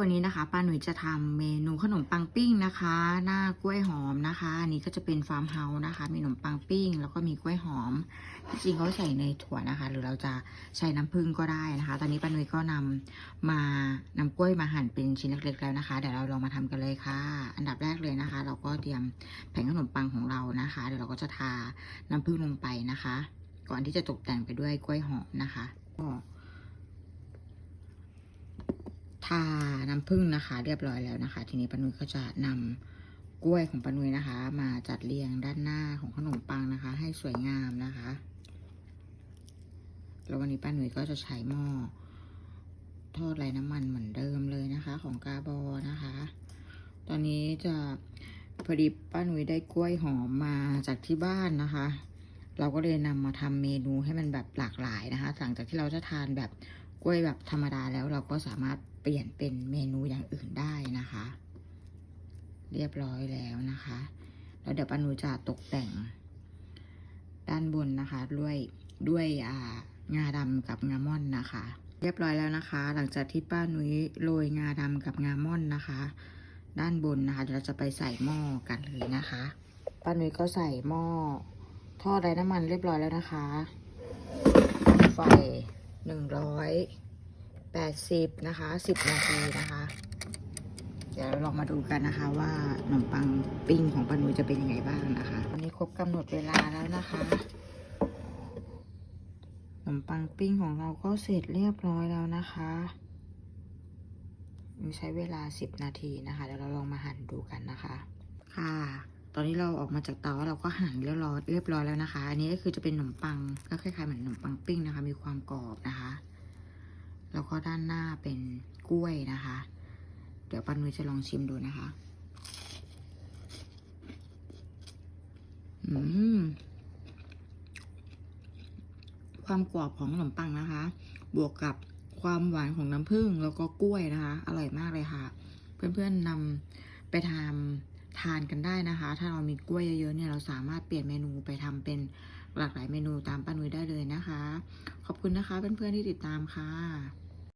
วันนี้นะคะป้าหนุ่ยจะทำเมนูขนมปังปิ้งนะคะ หน้ากล้วยหอมนะคะอันนี้ก็จะเป็นฟาร์มเฮาส์นะคะ มีขนมปังปิ้ง แล้วก็มีกล้วยหอมจริงเขาใส่ในถั่วนะคะ หรือเราจะใช้น้ำผึ้งก็ได้นะคะ ตอนนี้ป้าหนุ่ยก็นำมานำกล้วยมาหั่นเป็นชิ้นเล็กๆแล้วนะคะเดี๋ยวเราลองมาทำกันเลยค่ะ อันดับแรกเลยนะคะ เราก็เตรียมแผงขนมปังของเรานะคะ เดี๋ยวเราก็จะทาน้ำผึ้งลงไปนะคะ ก่อนที่จะตกแต่งไปด้วยกล้วยหอมนะคะก็ ทาน้ำผึ้งนะคะ เรียบร้อยแล้วนะคะ ทีนี้ปานุยก็จะนำกล้วยของปานุยนะคะ มาจัดเรียงด้านหน้าของขนมปังนะคะ ให้สวยงามนะคะแล้ววันนี้ป้าหนุ่ยก็จะใช้หม้อทอดไร้น้ำมันเหมือนเดิมเลยนะคะ ของกาบอนะคะ ตอนนี้จะพอดีป้าหนุ่ยได้กล้วยหอมมาจากที่บ้านนะคะ เราก็เลยนำมาทำเมนูให้มันแบบหลากหลายนะคะหลังจากที่เราจะทานแบบ ล้วยแบบธรรมดาแล้วเราก็สามารถเปลี่ยนเป็นเมนูอย่างอื่นได้นะคะ เรียบร้อยแล้วนะคะ แล้วเดี๋ยวป้าหนูจะตกแต่ง ด้านบนนะคะด้วยด้วยอ่างาดำกับงาม่อนนะคะ เรียบร้อยแล้วนะคะ หลังจากที่ป้านุ้ยโรยงาดำกับงาม่อนนะคะ ด้านบนนะคะเดี๋ยวเราจะไปใส่หม้อกันเลยนะคะป้านุ้ยก็ใส่หม้อทอดไร้น้ำมันเรียบร้อยแล้วนะคะไฟ หนึ่งร้อยแปดสิบนะคะสิบนาทีนะคะ เดี๋ยวเราลองมาดูกันนะคะว่าขนมปังปิ้งของปานุจะเป็นยังไงบ้างนะคะวันนี้ครบกำหนดเวลาแล้วนะคะขนมปังปิ้งของเราก็เสร็จเรียบร้อยแล้วนะคะใช้เวลาสิบนาทีนะคะเดี๋ยวเราลองมาหั่นดูกันนะคะ ค่ะ ตอนนี้เราออกมาจากเตาเราก็หั่นเรียบร้อยเรียบร้อยแล้วนะคะ อันนี้ก็คือจะเป็นขนมปังก็คล้ายๆเหมือนขนมปังปิ้งนะคะ มีความกรอบน แล้วก็ด้านหน้าเป็นกล้วยนะคะ เดี๋ยวปันนุยจะลองชิมดูนะคะ อืม ความกรอบของขนมปังนะคะ บวกกับความหวานของน้ำผึ้งแล้วก็กล้วยนะคะ อร่อยมากเลยค่ะ เพื่อนๆนำไปทำทานกันได้นะคะ ถ้าเรามีกล้วยเยอะๆเนี่ยเราสามารถเปลี่ยนเมนูไปทำเป็นหลากหลายเมนูตามป้านุยได้เลยนะคะ ขอบคุณนะคะเพื่อนๆที่ติดตามค่ะ